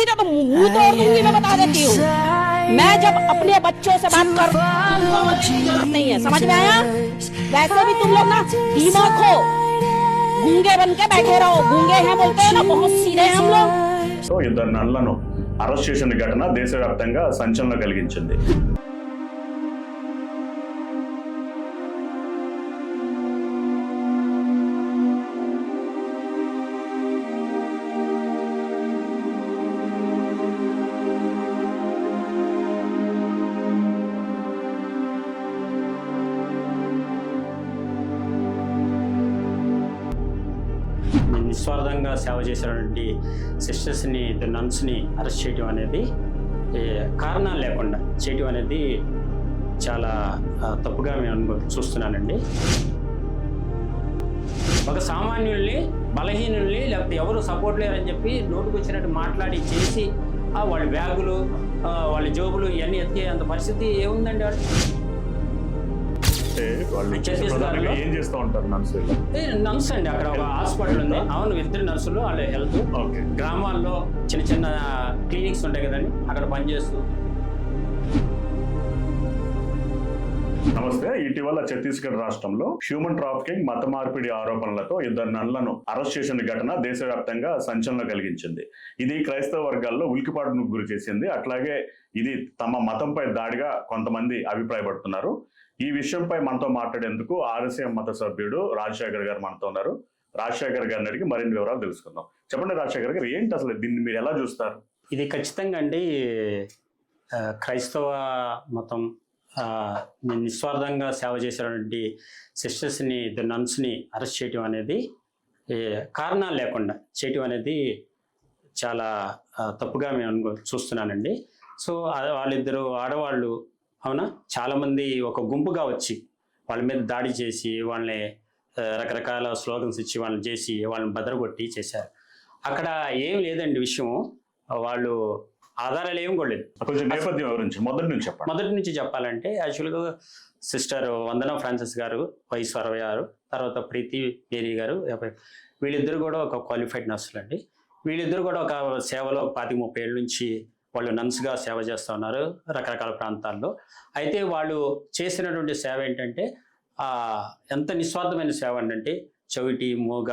नहीं तो मुंह तोड़ दूंगी मैं बता देती हूँ मैं जब अपने बच्चों से बात कर जरूरत नहीं है समझ में आया वैसे भी तुम लोग ना दिमाग खो गूंगे बन के बैठे रहो गूंगे हैं बोलते हैं ना बहुत सीधे हैं हम लोग సో ఇద్దరు నన్లను అరెస్ట్ చేసిన ఘటన దేశవ్యాప్తంగా సంచలనం కలిగించింది సేవ చేసినటువంటి సిస్టర్స్ని ఇద్దరు నన్స్ని అరెస్ట్ చేయడం అనేది కారణాలు లేకుండా చేయడం అనేది చాలా తప్పుగా మేము చూస్తున్నానండి. ఒక సామాన్యుల్ని బలహీనుల్ని లేకపోతే ఎవరు సపోర్ట్ లేరని చెప్పి నోటుకు వచ్చినట్టు మాట్లాడి చేసి వాళ్ళ బ్యాగులు వాళ్ళ జోబులు ఇవన్నీ ఎత్తికే అంత పరిస్థితి ఏముందండి వాడు అంటే వాళ్ళు ప్రధానంగా ఏం చేస్తూ ఉంటారు నర్సు ఏ, నర్స్ అండి అక్కడ ఒక హాస్పిటల్ ఉంది. అవును ఇద్దరు నర్సులు వాళ్ళ హెల్త్. ఓకే. గ్రామాల్లో చిన్న చిన్న క్లినిక్స్ ఉంటాయి కదండి అక్కడ పనిచేస్తూ. నమస్తే ఇటీవల ఛత్తీస్గఢ్ రాష్ట్రంలో హ్యూమన్ ట్రాఫికింగ్ మత మార్పిడి ఆరోపణలతో ఇద్దరు నన్లను అరెస్ట్ చేసిన ఘటన దేశవ్యాప్తంగా సంచలనం కలిగించింది. ఇది క్రైస్తవ వర్గాల్లో ఉలికిపాటును గురి చేసింది. అట్లాగే ఇది తమ మతంపై దాడిగా కొంతమంది అభిప్రాయపడుతున్నారు. ఈ విషయంపై మనతో మాట్లాడేందుకు ఆర్ఎస్ఎం మత సభ్యుడు రాజశేఖర్ గారు మనతో ఉన్నారు. రాజశేఖర్ గారిని అడిగి మరిన్ని వివరాలు తెలుసుకుందాం. చెప్పండి రాజశేఖర్ గారు ఏంటి అసలు దీన్ని మీరు ఎలా చూస్తారు? ఇది ఖచ్చితంగా అండి క్రైస్తవ మతం నిస్వార్థంగా సేవ చేసినటువంటి సిస్టర్స్ని ఇద్దరు నన్స్ని అరెస్ట్ చేయటం అనేది కారణాలు లేకుండా చేయటం అనేది చాలా తప్పుగా మేము చూస్తున్నానండి. సో వాళ్ళిద్దరు ఆడవాళ్ళు అవునా? చాలామంది ఒక గుంపుగా వచ్చి వాళ్ళ మీద దాడి చేసి వాళ్ళని రకరకాల స్లోగన్స్ ఇచ్చి వాళ్ళని చేసి వాళ్ళని బదరగొట్టి చేశారు. అక్కడ ఏం లేదండి విషయం. వాళ్ళు ఆధారాలు ఏం కూడా లేదు కొంచెం నేపథ్యం గురించి మొదటి నుంచి చెప్పండి. మొదటి నుంచి చెప్పాలంటే యాక్చువల్గా సిస్టర్ వందన ఫ్రాన్సిస్ గారు వయసు అరవై ఆరు తర్వాత ప్రీతి మేరీ గారు వీళ్ళిద్దరు కూడా ఒక క్వాలిఫైడ్ నర్సులు అండి వీళ్ళిద్దరు కూడా ఒక సేవలో పాతిక ముప్పై ఏళ్ళ నుంచి వాళ్ళు నన్స్గా సేవ చేస్తూ ఉన్నారు రకరకాల ప్రాంతాల్లో. అయితే వాళ్ళు చేసినటువంటి సేవ ఏంటంటే ఎంత నిస్వార్థమైన సేవ అంటే చెవిటి మూగ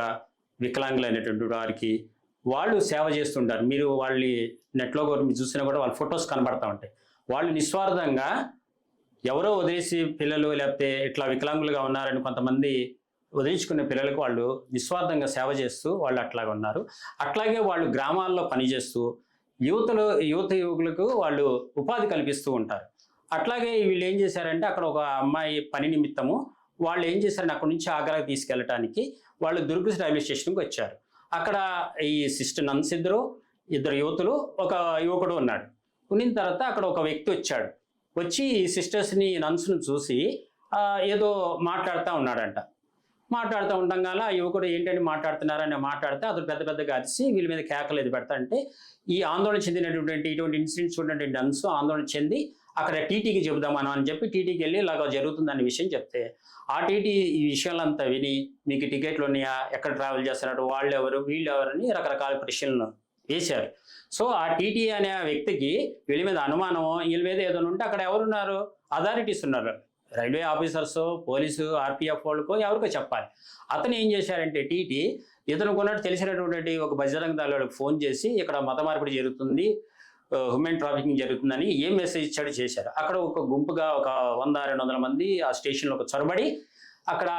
వికలాంగులైనటువంటి వారికి వాళ్ళు సేవ చేస్తుంటారు. మీరు వాళ్ళని నెట్లో కూడా మీరు చూసినా కూడా వాళ్ళ ఫొటోస్ కనబడతా ఉంటాయి. వాళ్ళు నిస్వార్థంగా ఎవరో వదిలేసి పిల్లలు లేకపోతే ఇట్లా వికలాంగులుగా ఉన్నారని కొంతమంది వదిలించుకునే పిల్లలకు వాళ్ళు నిస్వార్థంగా సేవ చేస్తూ వాళ్ళు అట్లాగా ఉన్నారు. అట్లాగే వాళ్ళు గ్రామాల్లో పనిచేస్తూ యువతలు యువత యువకులకు వాళ్ళు ఉపాధి కల్పిస్తూ ఉంటారు. అట్లాగే వీళ్ళు ఏం చేశారంటే అక్కడ ఒక అమ్మాయి పని నిమిత్తము వాళ్ళు ఏం చేశారు అక్కడ నుంచి ఆగ్రాకి తీసుకెళ్ళటానికి వాళ్ళు దుర్గ రైల్వే స్టేషన్కి వచ్చారు. అక్కడ ఈ సిస్టర్ నన్స్ ఇద్దరు ఇద్దరు యువతులు ఒక యువకుడు ఉన్నాడు. ఉన్న తర్వాత అక్కడ ఒక వ్యక్తి వచ్చాడు. వచ్చి ఈ సిస్టర్స్ని నన్స్ను చూసి ఏదో మాట్లాడుతూ ఉన్నాడంట. మాట్లాడుతూ ఉండగానే ఆ యువకుడు ఏంటంటే మాట్లాడుతున్నారని మాట్లాడితే అతను పెద్ద పెద్దగా అరిసి వీళ్ళ మీద కేకలు ఎది పెడతాంటే ఈ ఆందోళన చెందినటువంటి ఇటువంటి ఇన్సిడెంట్స్ ఉన్నటువంటి డన్స్ ఆందోళన చెంది అక్కడ టీటీకి చెబుదామని అని చెప్పి టీటీకి వెళ్ళి ఇలాగ జరుగుతుందనే విషయం చెప్తే ఆ టీటీ ఈ విషయాలంతా విని మీకు టికెట్లు ఉన్నాయా ఎక్కడ ట్రావెల్ చేస్తున్నారు వాళ్ళు ఎవరు వీళ్ళు ఎవరని రకరకాల ప్రశ్నలను వేశారు. సో ఆ టీటీ అనే వ్యక్తికి వీళ్ళ మీద అనుమానం వీళ్ళ మీద ఏదైనా ఉంటే అక్కడ ఎవరున్నారు? అథారిటీస్ ఉన్నారు. Railway officers police R P F వాళ్ళకో ఎవరికో చెప్పాలి. అతను ఏం చేశారంటే టీటీ ఇతను కొన్నట్టు తెలిసినటువంటి ఒక బజరంగ దళాలకు ఫోన్ చేసి ఇక్కడ మత మార్పిడి జరుగుతుంది హ్యూమన్ ట్రాఫికింగ్ జరుగుతుందని ఏం మెసేజ్ ఇచ్చాడు చేశారు. అక్కడ ఒక గుంపుగా ఒక వంద రెండు వందల మంది ఆ స్టేషన్లో ఒక చొరబడి అక్కడ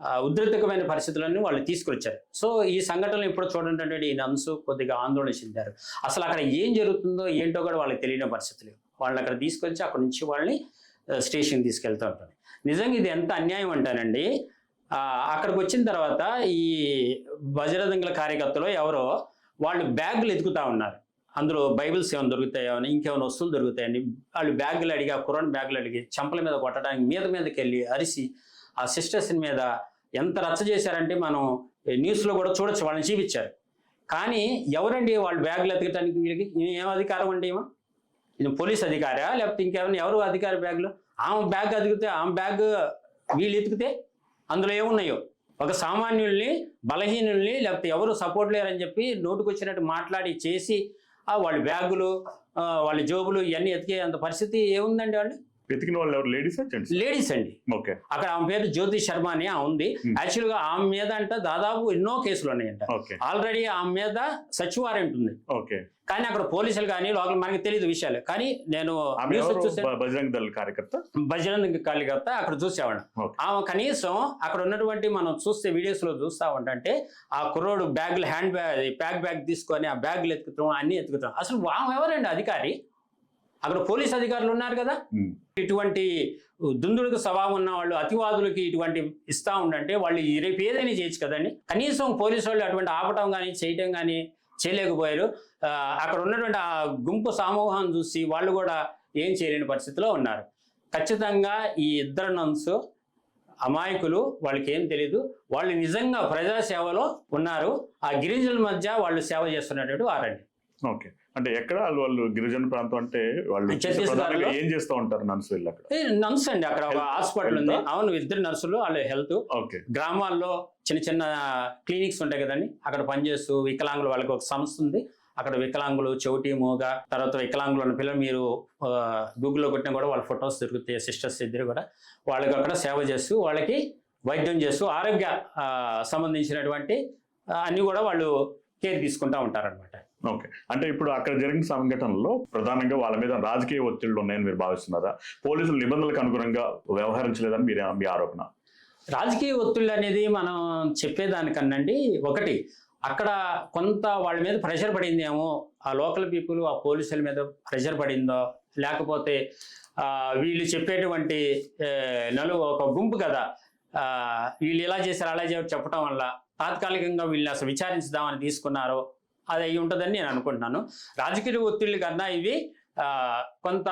ఆ, పరిస్థితులన్నీ పరిస్థితులను వాళ్ళు తీసుకొచ్చారు. సో ఈ సంఘటనలు ఇప్పుడు చూడండి ఈ నన్సు కొద్దిగా ఆందోళన చెందారు. అసలు అక్కడ ఏం జరుగుతుందో ఏంటో కూడా వాళ్ళకి తెలియని పరిస్థితులు. వాళ్ళని అక్కడ తీసుకొచ్చి అక్కడ నుంచి వాళ్ళని స్టేషన్ తీసుకెళ్తూ ఉంటారు. నిజంగా ఇది ఎంత అన్యాయం అంటానండి అక్కడికి వచ్చిన తర్వాత ఈ బజరంగుల కార్యకర్తలు ఎవరో వాళ్ళు బ్యాగులు ఎదుగుతా ఉన్నారు. అందులో బైబిల్స్ ఏమైనా దొరుకుతాయో అని ఇంకేమైనా వస్తువులు దొరుకుతాయని వాళ్ళు బ్యాగులు అడిగి ఆ కురాన్ బ్యాగులు అడిగి చెంపల మీద కొట్టడానికి మీద మీదకి వెళ్ళి అరిసి ఆ సిస్టర్స్ మీద ఎంత రచ్చ చేశారంటే మనం న్యూస్లో కూడా చూడొచ్చు వాళ్ళని చూపించారు. కానీ ఎవరండి వాళ్ళు బ్యాగులు ఎతకడానికి వీళ్ళకి? ఏం అధికారం అండి ఏమో పోలీస్ అధికారా? లేకపోతే ఇంకేమైనా ఎవరు అధికారి బ్యాగులు? ఆమె బ్యాగ్ అదిగితే ఆమె బ్యాగ్ వీళ్ళు ఎతికితే అందులో ఏమున్నాయో? ఒక సామాన్యుల్ని బలహీనుల్ని లేకపోతే ఎవరు సపోర్ట్ లేరని చెప్పి నోటుకొచ్చినట్టు మాట్లాడి చేసి వాళ్ళ బ్యాగులు వాళ్ళ జోబులు ఇవన్నీ ఎతికే అంత పరిస్థితి ఏముందండి వాళ్ళు? వెతికిన వాళ్ళు ఎవరు? లేడీసా జెంట్స్ లేడీస్ అండి. ఓకే. అక్కడ ఆమె పేరు జ్యోతి శర్మ అని ఉంది. యాక్చువల్గా ఆమె మీద అంట దాదాపు ఎన్నో కేసులు ఉన్నాయంట. ఆల్రెడీ ఆమె మీద సచ్ వారెంట్ ఉంది ఓకే. కానీ అక్కడ పోలీసులు కానీ లోకల్ మనకి తెలియదు విషయాలు. కానీ నేను బజరంగ్ దళ కార్యకర్త? బజరంగ కార్యకర్త అక్కడ చూసేవాడు. ఆమె కనీసం అక్కడ ఉన్నటువంటి మనం చూస్తే వీడియోస్లో చూస్తా ఉంటే ఆ కుర్రోడు బ్యాగులు హ్యాండ్ బ్యాగ్ ప్యాక్ బ్యాగ్ తీసుకొని ఆ బ్యాగులు ఎత్తుకుతాం అన్ని ఎత్తుకుతాం. అసలు ఆమె ఎవరండి అధికారి? అక్కడ పోలీస్ అధికారులు ఉన్నారు కదా. ఇటువంటి దుందుడుకు స్వభావం ఉన్న వాళ్ళు అతివాదులకి ఇటువంటి ఇస్తా ఉండంటే వాళ్ళు రేపు ఏదైనా చేయొచ్చు కదండి. కనీసం పోలీసు వాళ్ళు అటువంటి ఆపటం కానీ చేయటం కానీ చేయలేకపోయారు. అక్కడ ఉన్నటువంటి ఆ గుంపు సమూహాన్ని చూసి వాళ్ళు కూడా ఏం చేయలేని పరిస్థితిలో ఉన్నారు. ఖచ్చితంగా ఈ ఇద్దరు నన్స్ అమాయకులు వాళ్ళకి ఏం తెలియదు వాళ్ళు నిజంగా ప్రజాసేవలో ఉన్నారు. ఆ గిరిజనుల మధ్య వాళ్ళు సేవ చేస్తున్నటువంటి వారండి. ఓకే. అంటే ఎక్కడ వాళ్ళు వాళ్ళు గిరిజన ప్రాంతం అంటే వాళ్ళు ప్రధానంగా ఏం చేస్తూ ఉంటారు నన్స్ వీళ్ళు అక్కడ? ఏ, నర్స్ అండి అక్కడ ఒక హాస్పిటల్ ఉంది? అవును ఇద్దరు నర్సులు వాళ్ళ హెల్త్. ఓకే. గ్రామాల్లో చిన్న చిన్న క్లినిక్స్ ఉంటాయి కదండి అక్కడ పనిచేస్తూ వికలాంగులు వాళ్ళకి ఒక సంస్థ ఉంది. అక్కడ వికలాంగులు చెవిటి మూగ తర్వాత వికలాంగులు ఉన్న పిల్లలు మీరు గూగుల్లో కొట్టినా కూడా వాళ్ళ ఫొటోస్ దొరుకుతాయి సిస్టర్స్ ఇద్దరు కూడా. వాళ్ళకి అక్కడ సేవ చేస్తూ వాళ్ళకి వైద్యం చేస్తూ ఆరోగ్య సంబంధించినటువంటి అన్ని కూడా వాళ్ళు కేర్ తీసుకుంటా ఉంటారన్నమాట. ఓకే. అంటే ఇప్పుడు అక్కడ జరిగిన సంఘటనలో ప్రధానంగా వాళ్ళ మీద రాజకీయ ఒత్తిళ్ళు ఉన్నాయని మీరు భావిస్తున్నారా? పోలీసులు నిబంధనలకు అనుగుణంగా వ్యవహరించలేదని మీరు మీ ఆరోపణ? రాజకీయ ఒత్తిళ్ళు అనేది మనం చెప్పేదానికన్నండి ఒకటి అక్కడ కొంత వాళ్ళ మీద ప్రెషర్ పడిందేమో ఆ లోకల్ పీపుల్ ఆ పోలీసుల మీద ప్రెషర్ పడిందో లేకపోతే వీళ్ళు చెప్పేటువంటి నలు ఒక గుంపు కదా వీళ్ళు ఇలా చేశారు అలా చెప్పడం వల్ల తాత్కాలికంగా వీళ్ళని అసలు విచారించుదామని తీసుకున్నారో అది అయి ఉంటుందని నేను అనుకుంటున్నాను. రాజకీయ ఒత్తిళ్ళు కన్నా ఇవి ఆ, కొంత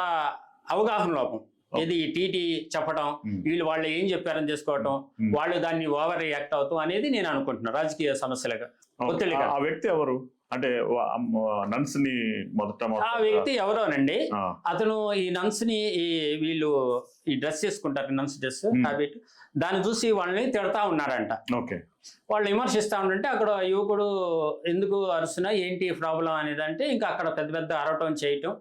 అవగాహన లోపం. ఇది టీటీ చెప్పడం. వీళ్ళు వాళ్ళు ఏం చెప్పారని చేసుకోవటం. వాళ్ళు దాన్ని ఓవర్ రియాక్ట్ అవుతాం అనేది నేను అనుకుంటున్నాను రాజకీయ సమస్యలుగా ఒత్తిడి ఆ- ఆ వ్యక్తి ఎవరు? అంటే నన్స్ని మొదట ఆ వ్యక్తి ఎవరోనండి? అతను ఈ నన్స్ని ఈ వీళ్ళు ఈ డ్రెస్ చేసుకుంటారు నన్స్ డ్రెస్. హ్యాబిట్. దాన్ని చూసి వాళ్ళని తిడతా ఉన్నారంట. ఓకే. వాళ్ళు విమర్శిస్తా ఉంటే అక్కడ యువకుడు ఎందుకు అరుస్తున్నా ఏంటి ప్రాబ్లం అనేది అంటే ఇంకా అక్కడ పెద్ద పెద్ద అరవటం చేయటం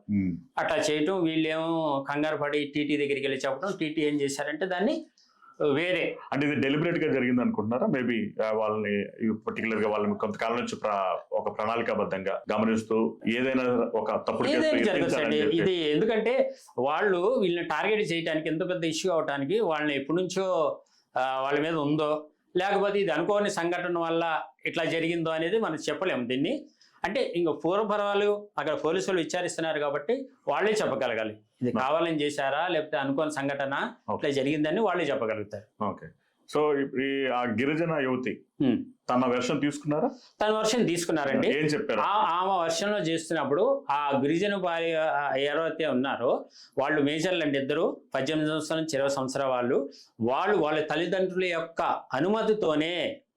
అట్లా చేయటం వీళ్ళేమో కంగారు పడి టీటీ దగ్గరికి వెళ్ళి చెప్పడం టీటీ ఏం చేశారంటే దాన్ని వేరే. అంటే ఇది డెలిబరేట్గా జరిగింది అనుకుంటున్నారా? మేబీ వాళ్ళని పర్టికులర్గా వాళ్ళని కొంతకాలం నుంచి ఒక ప్రణాళికాబద్ధంగా గమనిస్తూ ఏదైనా ఒక తప్పుడు ఇది ఎందుకంటే వాళ్ళు వీళ్ళని టార్గెట్ చేయడానికి ఎంత పెద్ద ఇష్యూ అవడానికి వాళ్ళని ఎప్పటి నుంచో వాళ్ళ మీద ఉందో లేకపోతే ఇది అనుకోని సంఘటన వల్ల ఇట్లా జరిగిందో అనేది మనం చెప్పలేము దీన్ని. అంటే ఇంక పూర్వపరాలు అక్కడ పోలీసులు విచారిస్తున్నారు కాబట్టి వాళ్ళే చెప్పగలగాలి. ఇది కావాలని చేశారా? లేకపోతే అనుకోని సంఘటన ఇట్లా జరిగిందని వాళ్ళే చెప్పగలుగుతారు. ఓకే. సో ఈ ఆ గిరిజన యువతి. తన వెర్షన్ తీసుకున్నారా? తన వర్షన్ తీసుకున్నారండి. ఏం చెప్పారు? ఆ ఆమె వర్షంలో చేస్తున్నప్పుడు ఆ గిరిజన భార్య ఎవరైతే ఉన్నారో వాళ్ళు మేజర్లు అంటే ఇద్దరు పద్దెనిమిది సంవత్సరాల నుంచి ఇరవై సంవత్సరాల వాళ్ళు వాళ్ళు వాళ్ళ తల్లిదండ్రుల యొక్క అనుమతితోనే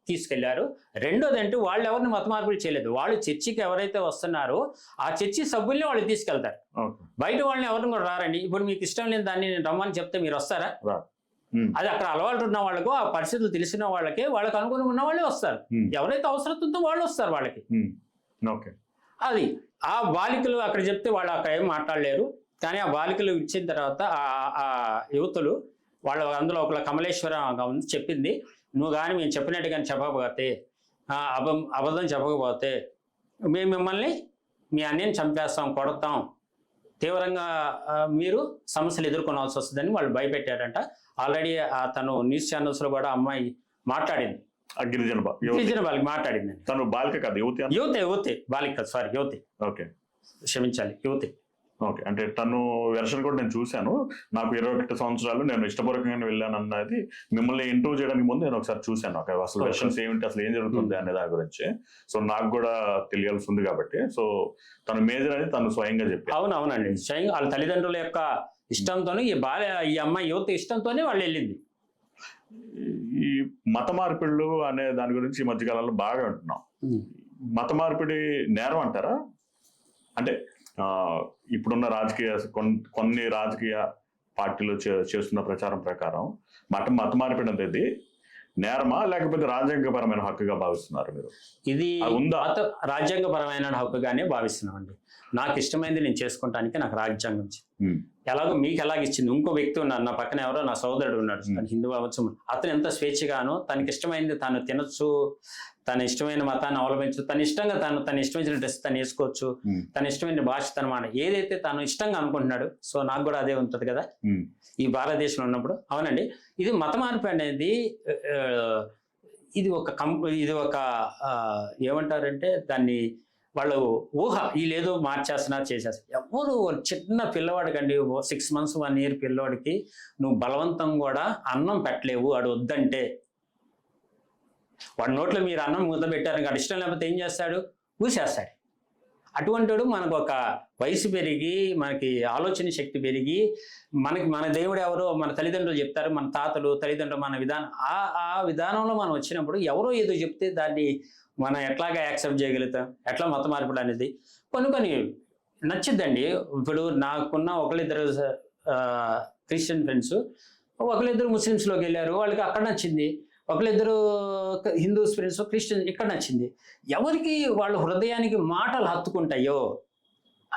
తీసుకెళ్ళారు. రెండోది అంటే వాళ్ళు ఎవరిని మత మార్పులు చేయలేదు. వాళ్ళు చర్చికి ఎవరైతే వస్తున్నారో ఆ చర్చి సభ్యుల్ని వాళ్ళు తీసుకెళ్తారు. బయట వాళ్ళని ఎవరిని కూడా రారండి. ఇప్పుడు మీకు ఇష్టం లేని దాన్ని నేను రమ్మని చెప్తే మీరు వస్తారా? అది అక్కడ అలవాటు ఉన్న వాళ్ళకు ఆ పరిస్థితులు తెలిసిన వాళ్ళకి వాళ్ళకి అనుగుణంగా ఉన్న వాళ్ళే వస్తారు. ఎవరైతే అవసరం ఉందో వాళ్ళు వస్తారు వాళ్ళకి. అది ఆ బాలికలు అక్కడ చెప్తే వాళ్ళు అక్కడ ఏం మాట్లాడలేరు. కానీ ఆ బాలికలు ఇచ్చిన తర్వాత ఆ- యువతులు వాళ్ళ అందులో ఒక కమలేశ్వరం చెప్పింది. నువ్వు కానీ మేము చెప్పినట్టు కానీ చెప్పకపోతే అబం అబద్ధం చెప్పకపోతే మేము మిమ్మల్ని మీ అన్నయ్యని చంపేస్తాం కొడతాం. తీవ్రంగా మీరు సమస్యలు ఎదుర్కొనాల్సి వస్తుందని వాళ్ళు భయపెట్టారంట. ఆల్రెడీ తను న్యూస్ ఛానల్స్లో కూడా అమ్మాయి మాట్లాడింది. గిరిజన గిరిజన వాళ్ళకి మాట్లాడింది తను బాలిక కాదు యువతి యువతే యువతే బాలిక సారీ యువతి. ఓకే. క్షమించాలి యువతి. ఓకే. అంటే తను వెర్షన్ కూడా నేను చూశాను. నాకు ఇరవై ఒకటి సంవత్సరాలు నేను ఇష్టపూర్వకంగా వెళ్ళాను అన్నది మిమ్మల్ని ఇంటర్వ్యూ చేయడానికి ముందు నేను ఒకసారి చూశాను. ఒక అసలు. వెర్షన్స్ ఏమిటి అసలు ఏం జరుగుతుంది అనే దాని గురించి. సో నాకు కూడా తెలియాల్సి ఉంది కాబట్టి. సో తను మేజర్ అని తను స్వయంగా చెప్పారు. అవును అవునండి స్వయంగా వాళ్ళ తల్లిదండ్రుల యొక్క ఇష్టంతోనే ఈ బాల్య ఈ అమ్మాయి యువత ఇష్టంతోనే వాళ్ళు వెళ్ళింది. ఈ మత మార్పిళ్ళు అనే దాని గురించి ఈ మధ్యకాలంలో బాగా అంటున్నాం మత మార్పిడి నేరం అంటారా? అంటే ఇప్పుడున్న రాజకీయ కొన్- కొన్ని రాజకీయ పార్టీలు చే- చేస్తున్న ప్రచారం ప్రకారం మత మత మార్పిడి అనేది నేరమా లేకపోతే రాజ్యాంగపరమైన హక్కుగా భావిస్తున్నారు మీరు? ఇది రాజ్యాంగపరమైన హక్కుగానే భావిస్తున్నామండి. నాకు ఇష్టమైనది నేను చేసుకోవటానికి నాకు రాజ్యాంగం ఎలాగో మీకు ఎలాగ ఇచ్చింది? ఇంకో వ్యక్తి ఉన్నారు నా పక్కన ఎవరో నా సోదరుడు ఉన్నాడు. తను హిందూ అవ్వచ్చు. అతను ఎంత స్వేచ్ఛగానో తనకి ఇష్టమైనది తాను తినొచ్చు తన ఇష్టమైన మతాన్ని అవలంబించు తన ఇష్టంగా తాను తన ఇష్టమైన డ్రెస్ తను వేసుకోవచ్చు తన ఇష్టమైన భాష తన మాట ఏదైతే తాను ఇష్టంగా అనుకుంటున్నాడు సో నాకు కూడా అదే ఉంటుంది కదా. ఈ భారతదేశంలో ఉన్నప్పుడు. అవునండి. ఇది మత మార్పు అనేది ఇది ఒక కం ఇది ఒక ఏమంటారంటే దాన్ని వాళ్ళు ఊహ వీళ్ళేదో మార్చేస్తున్నా చేసేస్తారు ఎవరు చిన్న పిల్లవాడికండి సిక్స్ మంత్స్ వన్ ఇయర్ పిల్లవాడికి నువ్వు బలవంతం కూడా అన్నం పెట్టలేవు వాడు వద్దంటే. వాడి నోట్లో మీరు అన్నం ముద్ద పెట్టారు వాడు ఇష్టం లేకపోతే ఏం చేస్తాడు? ఊసేస్తాడు. అటువంటి వాడు మనకు ఒక వయసు పెరిగి మనకి ఆలోచన శక్తి పెరిగి మనకి మన దేవుడు ఎవరో మన తల్లిదండ్రులు చెప్తారు మన తాతలు తల్లిదండ్రులు మన విధానం ఆ ఆ విధానంలో మనం వచ్చినప్పుడు ఎవరో ఏదో చెప్తే దాన్ని మనం ఎట్లాగా యాక్సెప్ట్ చేయగలుగుతాం? ఎట్లా మత మార్పుడు అనేది? కొన్ని కొన్ని నచ్చిద్దండి. ఇప్పుడు నాకున్న ఒకళ్ళిద్దరు క్రిస్టియన్ ఫ్రెండ్స్ ఒకళ్ళిద్దరు ముస్లిమ్స్లోకి వెళ్ళారు. వాళ్ళకి అక్కడ నచ్చింది. ఒకళ్ళిద్దరు హిందూస్ ఫ్రెండ్స్ క్రిస్టియన్ ఇక్కడ నచ్చింది. ఎవరికి వాళ్ళ హృదయానికి మాటలు హత్తుకుంటాయో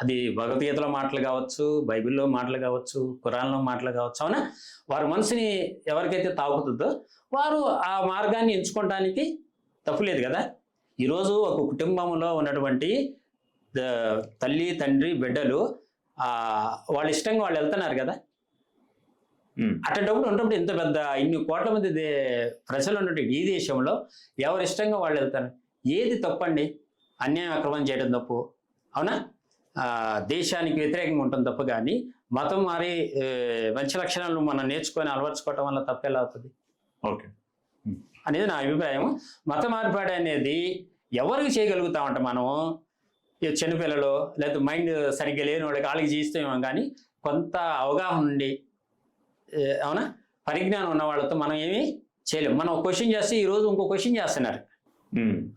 అది భగవద్గీతలో మాటలు కావచ్చు బైబిల్లో మాటలు కావచ్చు కురాన్లో మాటలు కావచ్చు అవునా? వారి మనసుని ఎవరికైతే తాకుతుందో వారు ఆ మార్గాన్ని ఎంచుకోవడానికి తప్పులేదు కదా? ఈరోజు ఒక కుటుంబంలో ఉన్నటువంటి తల్లి తండ్రి బిడ్డలు ఆ వాళ్ళ ఇష్టంగా వాళ్ళు వెళ్తున్నారు కదా? ఉమ్, అట్లాంటప్పుడు ఉన్నప్పుడు ఇంత పెద్ద ఇన్ని కోట్ల మంది ప్రజలు ఉన్నటువంటి ఈ దేశంలో ఎవరి ఇష్టంగా వాళ్ళు వెళ్తారు? ఏది తప్పండి? అన్యాయం అక్రమం చేయడం తప్పు. అవునా? దేశానికి వ్యతిరేకంగా ఉంటుంది తప్పు కానీ మతం మారి మంచి లక్షణాలు మనం నేర్చుకొని అలవర్చుకోవటం వల్ల తప్పెలా అవుతుంది. ఓకే. అనేది నా అభిప్రాయం మత మార్పాడు అనేది ఎవరికి చేయగలుగుతామంట మనం చిన్నపిల్లలు లేదా మైండ్ సరిగ్గా లేని వాళ్ళకి వాళ్ళకి చేస్తామేమో కానీ కొంత అవగాహన ఉండి అవునా? పరిజ్ఞానం ఉన్న వాళ్ళతో మనం ఏమీ చేయలేము మనం ఒక క్వశ్చన్ చేస్తే ఈ రోజు ఇంకో క్వశ్చన్ చేస్తున్నారు.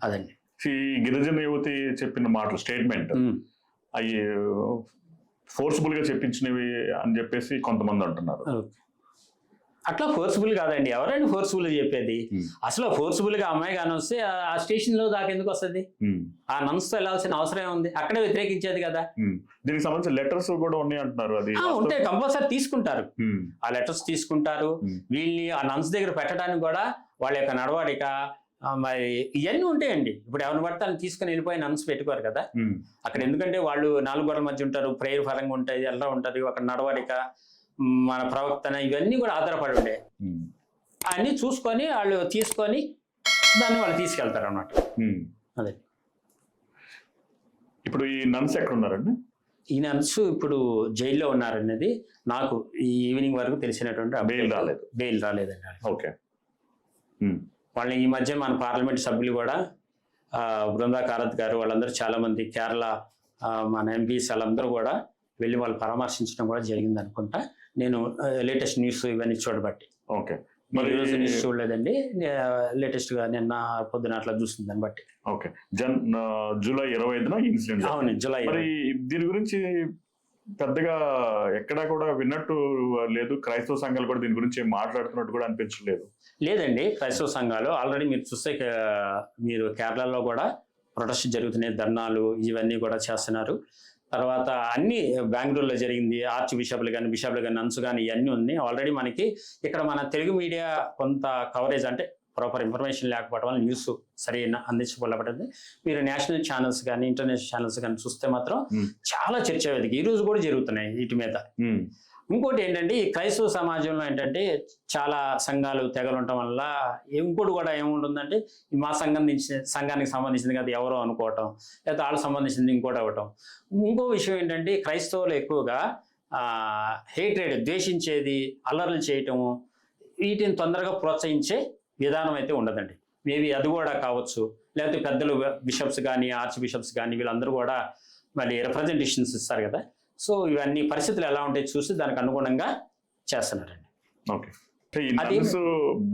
అదండి. ఈ గిరిజన యువతి చెప్పిన మాటలు స్టేట్మెంట్. అవి ఫోర్స్ఫుల్గా చెప్పించినవి అని చెప్పేసి కొంతమంది అంటున్నారు. అట్లా ఫోర్స్ఫుల్ కాదండి. ఎవరండి ఫోర్స్ఫుల్ చెప్పేది. అసలు ఫోర్స్ఫుల్గా అమ్మాయి కానీ వస్తే ఆ- స్టేషన్లో దాకా ఎందుకు వస్తుంది? ఆ నన్స్తో వెళ్ళాల్సిన అవసరం ఉంది. అక్కడే వ్యతిరేకించేది కదా. దీనికి సంబంధించిన లెటర్స్ కూడా ఉన్నాయి అంటున్నారు అది. ఆ, ఉంటే కంపల్సరీ తీసుకుంటారు. ఆ లెటర్స్ తీసుకుంటారు. వీళ్ళని ఆ నన్స్ దగ్గర పెట్టడానికి కూడా వాళ్ళ యొక్క నడవడిక మరి ఇవన్నీ ఉంటాయండి. ఇప్పుడు ఎవరిని పడితే వాళ్ళని తీసుకుని వెళ్ళిపోయి నన్స్ పెట్టుకోరు కదా. అక్కడ ఎందుకంటే వాళ్ళు నాలుగు గోడల మధ్య ఉంటారు. ప్రేయర్ పరంగా ఉంటాయి ఎలా ఉంటుంది. అక్కడ నడవడిక మన ప్రవర్తన ఇవన్నీ కూడా ఆధారపడి ఉమ్, అన్నీ చూసుకొని వాళ్ళు తీసుకొని దాన్ని వాళ్ళు తీసుకెళ్తారు అన్నమాట ఉమ్. అదే. ఇప్పుడు ఈ నన్స్ ఎక్కడ ఉన్నారండి ఈ నన్స్ ఇప్పుడు జైల్లో ఉన్నారనేది నాకు ఈ ఈవినింగ్ వరకు తెలిసినటువంటి బెయిల్ రాలేదు. బెయిల్ రాలేదండి ఓకే. వాళ్ళని ఈ మధ్య మన పార్లమెంట్ సభ్యులు కూడా బృందా కారత్ గారు వాళ్ళందరూ చాలా మంది కేరళ మన ఎంపీస్ వాళ్ళందరూ కూడా వెళ్ళి వాళ్ళు పరామర్శించడం కూడా జరిగింది అనుకుంటా. నేను లేటెస్ట్ న్యూస్ ఇవన్నీ చూడబట్టి. ఓకే. మరి న్యూస్ చూడలేదండి. లేటెస్ట్గా నిన్న పొద్దున అట్లా చూస్తుంది దాన్ని బట్టి. ఓకే. జన్ జూలై ఇరవై ఐదున ఇన్సిడెంట్ అవును జూలై మరి దీని గురించి పెద్దగా ఎక్కడా కూడా విన్నట్టు లేదు. క్రైస్తవ సంఘాలు కూడా దీని గురించి మాట్లాడుతున్నట్టు కూడా అనిపించలేదు. లేదండి క్రైస్తవ సంఘాలు ఆల్రెడీ మీరు చూస్తే మీరు కేరళలో కూడా ప్రొటెస్ట్ జరుగుతున్నాయి ధర్నాలు ఇవన్నీ కూడా చేస్తున్నారు. తర్వాత అన్ని బెంగళూరులో జరిగింది ఆర్చ్ బిషప్లు కానీ బిషప్లు కానీ నన్స్ కానీ ఇవన్నీ ఉన్నాయి. ఆల్రెడీ మనకి ఇక్కడ మన తెలుగు మీడియా కొంత కవరేజ్ అంటే ప్రాపర్ ఇన్ఫర్మేషన్ లేకపోవడం వల్ల న్యూస్ సరైన అందించబడబడింది. మీరు నేషనల్ ఛానల్స్ కానీ ఇంటర్నేషనల్ ఛానల్స్ కానీ చూస్తే మాత్రం. చాలా చర్చ వేదిక. ఈ రోజు కూడా జరుగుతున్నాయి వీటి మీద. ఇంకోటి ఏంటంటే ఈ క్రైస్తవ సమాజంలో ఏంటంటే చాలా సంఘాలు తెగలు ఉండటం వల్ల ఇంకోటి కూడా ఏముంటుందంటే మా సంఘం నుంచి సంఘానికి సంబంధించింది కదా ఎవరో అనుకోవటం లేదా వాళ్ళకి సంబంధించింది ఇంకోటి అవ్వటం. ఇంకో విషయం ఏంటంటే క్రైస్తవులు ఎక్కువగా హేట్రేడ్ ద్వేషించేది అల్లర్లు చేయటము వీటిని తొందరగా ప్రోత్సహించే విధానం అయితే ఉండదండి. మేబీ అది కూడా కావచ్చు. లేకపోతే పెద్దలు బిషప్స్ కానీ ఆర్చ్ బిషప్స్ కానీ వీళ్ళందరూ కూడా మరి రిప్రజెంటేషన్స్ ఇస్తారు కదా. సో ఇవన్నీ పరిస్థితులు ఎలా ఉంటాయి చూసి దానికి అనుగుణంగా చేస్తున్నారండి. ఓకే.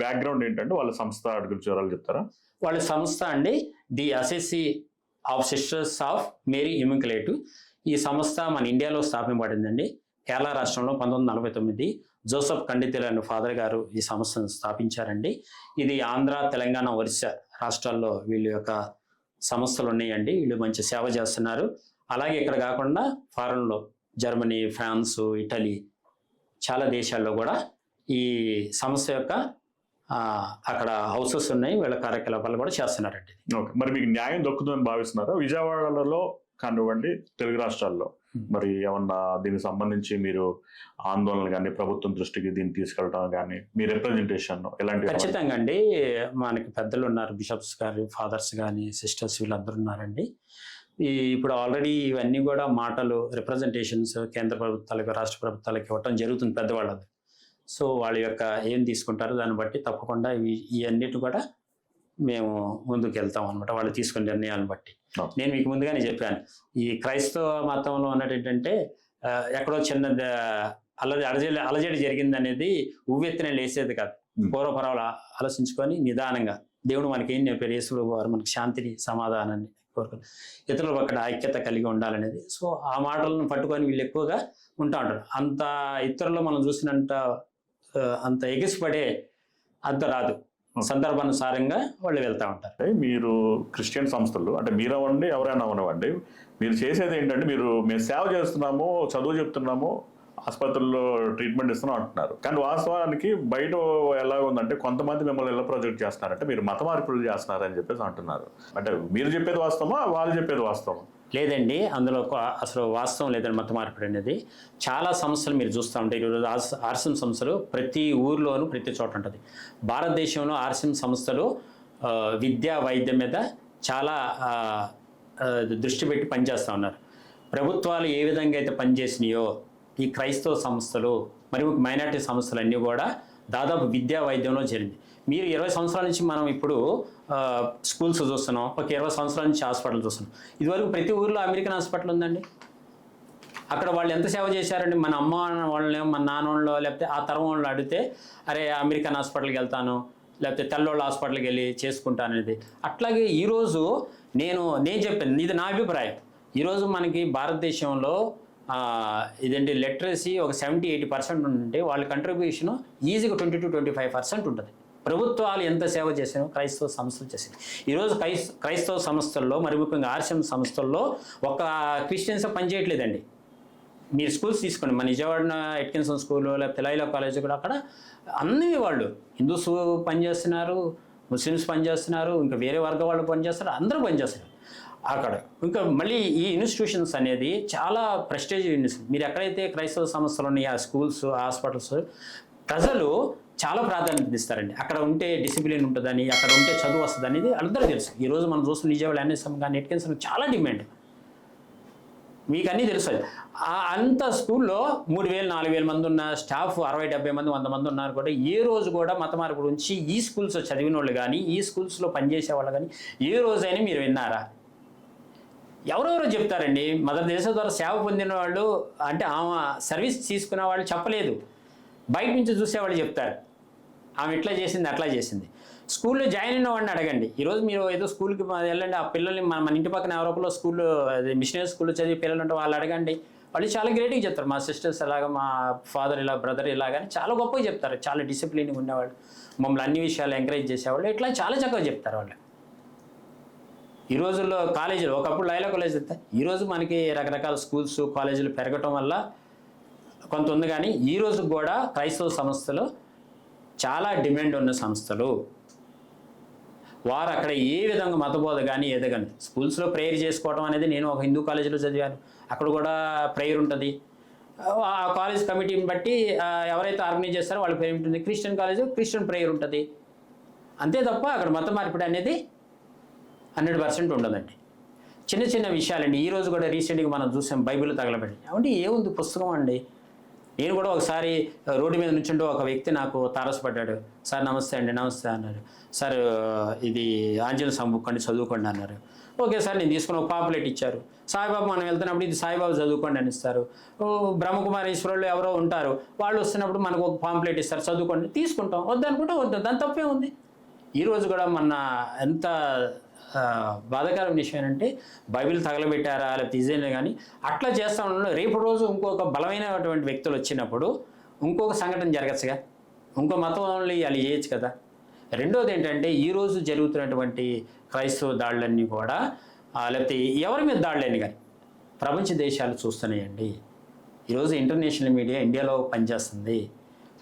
బ్యాక్గ్రౌండ్ ఏంటంటే వాళ్ళ సంస్థ వివరాలు చెప్తారా? వాళ్ళ సంస్థ అండి the Assisi of sisters of Mary immaculate ఈ సంస్థ మన ఇండియాలో స్థాపించబడిందండి కేరళ రాష్ట్రంలో పంతొమ్మిది వందల నలభై తొమ్మిది జోసఫ్ కండితిల్ అనే ఫాదర్ గారు ఈ సంస్థను స్థాపించారండి. ఇది ఆంధ్ర తెలంగాణ ఒరిస్సా రాష్ట్రాల్లో వీళ్ళ యొక్క సంస్థలు ఉన్నాయండి. వీళ్ళు మంచి సేవ చేస్తున్నారు. అలాగే ఇక్కడ కాకుండా ఫారెన్లో జర్మనీ ఫ్రాన్స్ ఇటలీ చాలా దేశాల్లో కూడా ఈ సంస్థ యొక్క అక్కడ హౌసెస్ ఉన్నాయి. వీళ్ళ కార్యకలాపాలు కూడా చేస్తున్నారండి. ఓకే. మరి మీకు న్యాయం దొక్కుతుందని భావిస్తున్నారా? విజయవాడలో కానివ్వండి తెలుగు రాష్ట్రాల్లో? మరి ఏమన్నా దీనికి సంబంధించి మీరు ఆందోళన కానీ ప్రభుత్వం దృష్టికి దీన్ని తీసుకెళ్ళడం కానీ మీ రిప్రజెంటేషన్ ఎలాంటి ఖచ్చితంగా అండి. మనకి పెద్దలు ఉన్నారు బిషప్స్ గారు ఫాదర్స్ కానీ సిస్టర్స్ వీళ్ళందరూ ఉన్నారండి. ఈ ఇప్పుడు ఆల్రెడీ ఇవన్నీ కూడా మాటలు రిప్రజెంటేషన్స్ కేంద్ర ప్రభుత్వాలకు రాష్ట్ర ప్రభుత్వాలకు ఇవ్వటం జరుగుతుంది పెద్దవాళ్ళది. సో వాళ్ళ యొక్క ఏం తీసుకుంటారో దాన్ని బట్టి తప్పకుండా ఇవి ఈ అన్నిటి కూడా మేము ముందుకు వెళ్తాం అనమాట వాళ్ళు తీసుకునే నిర్ణయాలను బట్టి. నేను మీకు ముందుగానే చెప్పాను. ఈ క్రైస్తవ మతంలో ఉన్నది ఏంటంటే ఎక్కడో చిన్న అల్లరి అలజడి అలజడి జరిగింది అనేది ఉవ్వెత్తున లేసేది కాదు. పూర్వపరాలు ఆలోచించుకొని నిదానంగా దేవుడు మనకి ఏం చెప్పారు? యేసుడు వారు మనకి శాంతిని సమాధానాన్ని కోరుకుని ఇతరుల పక్కన ఐక్యత కలిగి ఉండాలనేది. సో ఆ మాటలను పట్టుకొని వీళ్ళు ఎక్కువగా ఉంటా ఉంటారు. అంత ఇతరులు మనం చూసినంత అంత ఎగిసిపడే అంత రాదు. సందర్భానుసారంగా వాళ్ళు వెళ్తా ఉంటారు. మీరు క్రిస్టియన్ సంస్థలు అంటే మీరు అవ్వండి ఎవరైనా అవనివ్వండి మీరు చేసేది ఏంటంటే మీరు మేము సేవ చేస్తున్నాము చదువు చెప్తున్నాము ఆసుపత్రుల్లో ట్రీట్మెంట్ ఇస్తున్నాం అంటున్నారు. కానీ వాస్తవానికి బయట ఎలా ఉందంటే కొంతమంది మిమ్మల్ని ఎలా ప్రొజెక్ట్ చేస్తున్నారంటే మీరు మత మార్పులు చేస్తున్నారని చెప్పేసి అంటున్నారు. అంటే మీరు చెప్పేది వాస్తవమా వాళ్ళు చెప్పేది వాస్తవమా? లేదండి అందులో అసలు వాస్తవం లేదండి మత మార్పిడి అనేది చాలా సంస్థలు మీరు చూస్తూ ఉంటే ఈరోజు ఆర్స్ ఆర్సిఎం సంస్థలు ప్రతి ఊర్లోనూ ప్రతి చోట ఉంటుంది. భారతదేశంలో ఆర్సిఎం సంస్థలు విద్యా వైద్యం మీద చాలా దృష్టి పెట్టి పనిచేస్తూ ఉన్నారు. ప్రభుత్వాలు ఏ విధంగా అయితే పనిచేసినాయో ఈ క్రైస్తవ సంస్థలు మరియు మైనార్టీ సంస్థలు అన్నీ కూడా దాదాపు విద్యా వైద్యంలో జరిగింది మీరు ఇరవై సంవత్సరాల నుంచి మనం ఇప్పుడు స్కూల్స్ చూస్తున్నాం. ఒక ఇరవై సంవత్సరాల నుంచి హాస్పిటల్ చూస్తున్నాం. ఇదివరకు ప్రతి ఊర్లో అమెరికన్ హాస్పిటల్ ఉందండి? అక్కడ వాళ్ళు ఎంత సేవ చేశారండి? మన అమ్మ వాళ్ళని మన నాన్న వాళ్ళు లేకపోతే ఆ తరం వాళ్ళు అడిగితే అరే అమెరికన్ హాస్పిటల్కి వెళ్తాను లేకపోతే తెల్లోళ్ళ హాస్పిటల్కి వెళ్ళి చేసుకుంటాను అనేది. అట్లాగే ఈరోజు నేను నేను చెప్పింది ఇది నా అభిప్రాయం. ఈరోజు మనకి భారతదేశంలో ఇదండి లిటరసీ ఒక సెవెంటీ ఎయిటీ పర్సెంట్ ఉంటే వాళ్ళ కంట్రిబ్యూషన్ ఈజీగా twenty two twenty five percent ఉంటుంది. ప్రభుత్వాలు ఎంత సేవ చేసినా క్రైస్తవ సంస్థలు చేసింది ఈరోజు క్రైస్తవ సంస్థల్లో మరి ముఖ్యంగా ఆర్షం సంస్థల్లో ఒక క్రిస్టియన్స్ పనిచేయట్లేదండి. మీరు స్కూల్స్ తీసుకోండి. మన విజయవాడ ఎట్కిన్సన్ స్కూల్ లేకపోతే లైలా కాలేజ్ కూడా అక్కడ అన్ని వాళ్ళు హిందూస్ పనిచేస్తున్నారు ముస్లిమ్స్ పనిచేస్తున్నారు ఇంకా వేరే వర్గ వాళ్ళు పనిచేస్తారు అందరూ పనిచేస్తున్నారు. అక్కడ ఇంకా మళ్ళీ ఈ ఇన్స్టిట్యూషన్స్ అనేది చాలా ప్రెస్టేజ్ ఇన్స్టిట్యూషన్ మీరు ఎక్కడైతే క్రైస్తవ సంస్థలు ఉన్నాయి ఆ స్కూల్స్ హాస్పిటల్స్ ప్రజలు చాలా ప్రాధాన్యత ఇస్తారండి. అక్కడ ఉంటే డిసిప్లిన్ ఉంటుందని అక్కడ ఉంటే చదువు వస్తుంది అనేది అందరూ తెలుసు ఈరోజు మనం చూస్తున్న విజయవాడ సమయం కానీ ఎట్కిన్సన్ చాలా డిమాండ్. మీకు అన్నీ తెలుసు ఆ అంత స్కూల్లో మూడు వేలు నాలుగు వేల మంది ఉన్న స్టాఫ్ అరవై డెబ్బై మంది వంద మంది ఉన్నారు కూడా ఏ రోజు కూడా మత మార్పు గురించి ఈ స్కూల్స్ చదివిన వాళ్ళు కానీ ఈ స్కూల్స్లో పనిచేసే వాళ్ళు కానీ ఏ రోజైనా మీరు విన్నారా? ఎవరెవరో చెప్తారండి. మదర్ దేశం ద్వారా సేవ పొందిన వాళ్ళు అంటే ఆమె సర్వీస్ తీసుకున్న వాళ్ళు చెప్పలేదు. బయట నుంచి చూసేవాళ్ళు చెప్తారు. ఆమె ఇట్లా చేసింది అట్లా చేసింది. స్కూల్లో జాయిన్ అయిన వాడిని అడగండి. ఈరోజు మీరు ఏదో స్కూల్కి వెళ్ళండి ఆ పిల్లల్ని మన మన ఇంటి పక్కన ఎవరొకలో స్కూల్లో మిషనరీ స్కూల్లో చదివి పిల్లలు ఉంటే వాళ్ళు అడగండి. వాళ్ళు చాలా గ్రేట్గా చెప్తారు. మా సిస్టర్స్ ఇలాగా మా ఫాదర్ ఇలా బ్రదర్ ఇలాగని చాలా గొప్పగా చెప్తారు. చాలా డిసిప్లిన్గా ఉండేవాళ్ళు. మమ్మల్ని అన్ని విషయాలు ఎంకరేజ్ చేసేవాళ్ళు. ఇట్లా చాలా చక్కగా చెప్తారు వాళ్ళు. ఈ రోజుల్లో కాలేజీలు ఒకప్పుడు లైలా కాలేజ్ అయితే ఈరోజు మనకి రకరకాల స్కూల్స్ కాలేజీలు పెరగటం వల్ల కొంత ఉంది కానీ ఈ రోజు కూడా క్రైస్తవ సంస్థలు చాలా డిమాండ్ ఉన్న సంస్థలు వారు అక్కడ ఏ విధంగా మతబోధ కానీ ఎదగని. స్కూల్స్లో ప్రేయర్ చేసుకోవడం అనేది నేను ఒక హిందూ కాలేజీలో చదివాను. అక్కడ కూడా ప్రేయర్ ఉంటుంది. ఆ కాలేజ్ కమిటీని బట్టి ఎవరైతే ఆర్గనైజ్ చేస్తారో వాళ్ళ ప్రేయర్ ఉంటుంది. క్రిస్టియన్ కాలేజ్ క్రిస్టియన్ ప్రేయర్ ఉంటుంది. అంతే తప్ప అక్కడ మత మార్పిడి అనేది హండ్రెడ్ పర్సెంట్ ఉండదండి. చిన్న చిన్న విషయాలండి. ఈరోజు కూడా రీసెంట్గా మనం చూసాం బైబిల్ తగలబడి. అంటే ఏముంది పుస్తకం అండి? నేను కూడా ఒకసారి రోడ్డు మీద నుంచుంటూ ఒక వ్యక్తి నాకు తారసపడ్డాడు. సార్ నమస్తే అండి నమస్తే అన్నారు. సార్ ఇది ఆంజనేయ సంబుక్కండి అండి చదువుకోండి అన్నారు. ఓకే సార్ నేను తీసుకుని ఒక పాపులెట్ ఇచ్చారు. సాయిబాబా మనం వెళ్తున్నప్పుడు ఇది సాయిబాబా చదువుకోండి అని ఇస్తారు. ఓ బ్రహ్మకుమారేశ్వరులు ఎవరో ఉంటారు. వాళ్ళు వస్తున్నప్పుడు మనకు ఒక పాంప్లెట్ ఇస్తారు చదువుకోండి తీసుకుంటాం. వద్దనుకుంటే వద్దు దాని తప్పే ఉంది. ఈరోజు కూడా మన ఎంత బాధాకరమైన విషయం ఏంటంటే బైబిల్ తగలబెట్టారా అలా ఇదేనా కానీ అట్లా చేస్తా ఉండడం రేపు రోజు ఇంకొక బలమైనటువంటి వ్యక్తులు వచ్చినప్పుడు ఇంకొక సంఘటన జరగచ్చుగా? ఇంకో మతం వాళ్ళు వాళ్ళు చేయొచ్చు కదా? రెండోది ఏంటంటే ఈరోజు జరుగుతున్నటువంటి క్రైస్తవ దాడులన్నీ కూడా లేకపోతే ఎవరి మీద దాడులేని కానీ ప్రపంచ దేశాలు చూస్తున్నాయండి. ఈరోజు ఇంటర్నేషనల్ మీడియా ఇండియాలో పనిచేస్తుంది.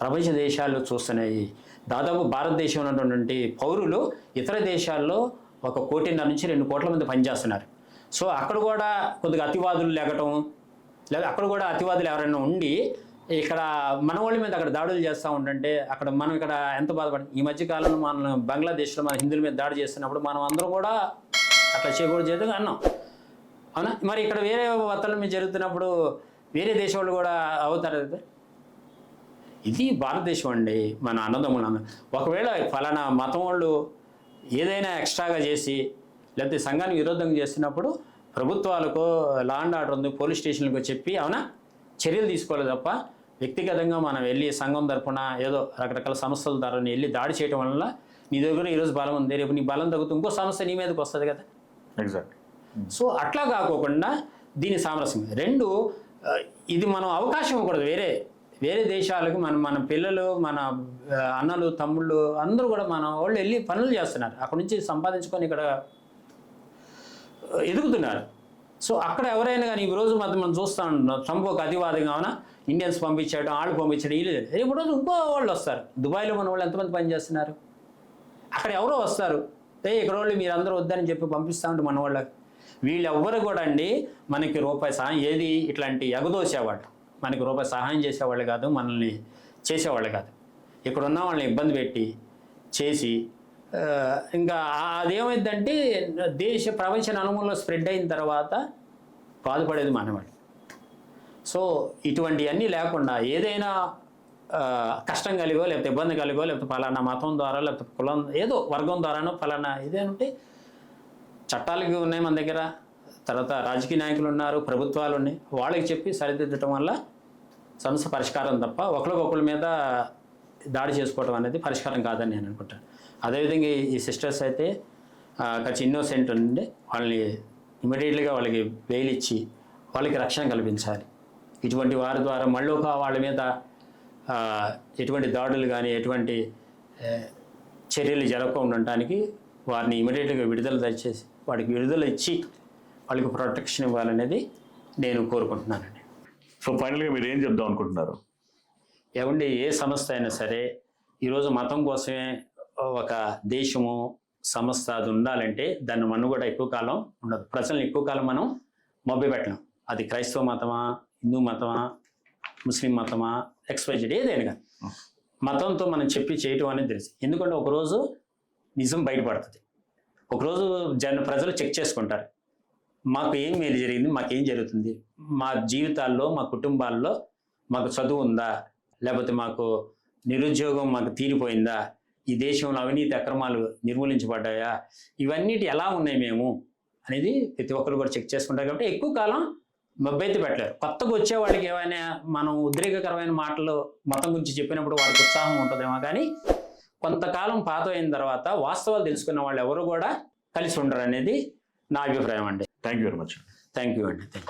ప్రపంచ దేశాలు చూస్తున్నాయి. దాదాపు భారతదేశంలో ఉన్నటువంటి పౌరులు ఇతర దేశాల్లో ఒక కోటిన్నర నుంచి రెండు కోట్ల మంది పనిచేస్తున్నారు. సో అక్కడ కూడా కొద్దిగా అతివాదులు లేకటం లేదా అక్కడ కూడా అతివాదులు ఎవరైనా ఉండి ఇక్కడ మన వాళ్ళ మీద అక్కడ దాడులు చేస్తూ ఉంటుంటే అక్కడ మనం ఇక్కడ ఎంత బాధపడి ఈ మధ్య కాలంలో మన బంగ్లాదేశ్లో మన హిందువుల మీద దాడి చేస్తున్నప్పుడు మనం అందరం కూడా అట్లా చేయకూడదు చేద్దాం అన్నాం. అవునా? మరి ఇక్కడ వేరే వత్తల మీద జరుగుతున్నప్పుడు వేరే దేశం వాళ్ళు కూడా అవుతారు? కదా ఇది భారతదేశం అండి. మన అన్నదమ్ములు ఒకవేళ ఫలానా మతం వాళ్ళు ఏదైనా ఎక్స్ట్రాగా చేసి లేకపోతే సంఘానికి విరోధంగా చేస్తున్నప్పుడు ప్రభుత్వాలకు లా అండ్ ఆర్డర్ ఉంది పోలీస్ స్టేషన్లకు చెప్పి అవునా? చర్యలు తీసుకోవాలి తప్ప వ్యక్తిగతంగా మనం వెళ్ళి సంఘం తరపున ఏదో రకరకాల సంస్థల ద్వారా వెళ్ళి దాడి చేయడం వల్ల నీ దగ్గర ఈరోజు బలం ఉంది రేపు నీ బలం తగ్గుతుంది ఇంకో సమస్య నీ మీదకి వస్తుంది కదా. ఎగ్జాక్ట్ సో అట్లా కాకోకుండా దీని సామరస్యం. రెండు ఇది మనం అవకాశం ఇవ్వకూడదు వేరే వేరే దేశాలకు మన మన పిల్లలు మన అన్నలు తమ్ముళ్ళు అందరూ కూడా మన వాళ్ళు వెళ్ళి పనులు చేస్తున్నారు. అక్కడ నుంచి సంపాదించుకొని ఇక్కడ ఎదుగుతున్నారు. సో అక్కడ ఎవరైనా కానీ ఈ రోజు మాత్రం మనం చూస్తూ ఉంటున్నాం ట్రంప్ ఒక అతివాదంగా కావున ఇండియన్స్ పంపించడం వాళ్ళు పంపించడం వీళ్ళు రేపు రోజు ఇంకో వాళ్ళు వస్తారు. దుబాయ్లో మన వాళ్ళు ఎంతమంది పని చేస్తున్నారు? అక్కడ ఎవరో వస్తారు. ఏ ఇక్కడ వాళ్ళు మీరు అందరూ వద్దని చెప్పి పంపిస్తా ఉంటే మన వాళ్ళకి. వీళ్ళు ఎవ్వరు కూడా అండి మనకి రూపాయి సహాయం ఏది ఇట్లాంటి ఎగదోసేవాళ్ళు. మనకి రూపాయి సహాయం చేసేవాళ్ళు కాదు మనల్ని చేసేవాళ్ళు కాదు. ఇక్కడున్న వాళ్ళని ఇబ్బంది పెట్టి చేసి ఇంకా అదేమైందంటే దేశ ప్రపంచ నలుమూలలో స్ప్రెడ్ అయిన తర్వాత బాధపడేది మానవాళ్ళు. సో ఇటువంటివన్నీ లేకుండా ఏదైనా కష్టం కలిగో లేకపోతే ఇబ్బంది కలిగో లేకపోతే ఫలానా మతం ద్వారా లేకపోతే కులం ఏదో వర్గం ద్వారానో ఫలానా ఇదేంటే చట్టాలకి ఉన్నాయి మన దగ్గర. తర్వాత రాజకీయ నాయకులు ఉన్నారు ప్రభుత్వాలు ఉన్నాయి. వాళ్ళకి చెప్పి సరిదిద్దటం వల్ల సమస్య పరిష్కారం తప్ప ఒకరికొకరి మీద దాడి చేసుకోవడం అనేది పరిష్కారం కాదని నేను అనుకుంటాను. అదేవిధంగా ఈ- సిస్టర్స్ అయితే కచ్చి ఇన్నోసెంట్ ఉండి వాళ్ళని ఇమీడియట్గా వాళ్ళకి బెయిల్ ఇచ్చి వాళ్ళకి రక్షణ కల్పించాలి. ఇటువంటి వారి ద్వారా మళ్ళీ ఒక వాళ్ళ మీద ఎటువంటి దాడులు కానీ ఎటువంటి చర్యలు జరగకుండా ఉండటానికి వారిని ఇమీడియట్గా విడుదల దయచేసి వాడికి విడుదల ఇచ్చి వాళ్ళకి ప్రొటెక్షన్ ఇవ్వాలనేది నేను కోరుకుంటున్నానండి. సో ఫైనల్గా మీరు ఏం చెప్దాం అనుకుంటున్నారు? ఏమండి ఏ సంస్థ అయినా సరే ఈరోజు మతం కోసమే ఒక దేశము సంస్థ అది ఉండాలంటే దాన్ని మనుగడ ఎక్కువ కాలం ఉండదు. ప్రజల్ని ఎక్కువ కాలం మనం మభ్య పెట్టలేం అది క్రైస్తవ మతమా హిందూ మతమా ముస్లిం మతమా ఎక్స్పైజెడ్ ఏదైనా కానీ మతంతో మనం చెప్పి చేయటం అనేది తెలుసు. ఎందుకంటే ఒకరోజు నిజం బయటపడుతుంది. ఒకరోజు జన ప్రజలు చెక్ చేసుకుంటారు. మాకు ఏం మేలు జరిగింది మాకేం జరుగుతుంది? మా జీవితాల్లో మా కుటుంబాల్లో మాకు చదువు ఉందా? లేకపోతే మాకు నిరుద్యోగం మాకు తీరిపోయిందా? ఈ దేశంలో అవినీతి అక్రమాలు నిర్మూలించబడ్డాయా? ఇవన్నిటి ఎలా ఉన్నాయి మేము? అనేది ప్రతి ఒక్కరు కూడా చెక్ చేసుకుంటారు కాబట్టి ఎక్కువ కాలం మబ్బైతే పెట్టలేరు. కొత్తగా వచ్చే వాళ్ళకి ఏమైనా మనం ఉద్రేకకరమైన మాటలు మతం గురించి చెప్పినప్పుడు వారికి ఉత్సాహం ఉంటుందేమో కానీ కొంతకాలం పాత అయిన తర్వాత వాస్తవాలు తెలుసుకున్న వాళ్ళు ఎవరు కూడా కలిసి ఉండరు అనేది నా అభిప్రాయం అండి. thank you very much thank you అండి థ్యాంక్ యూ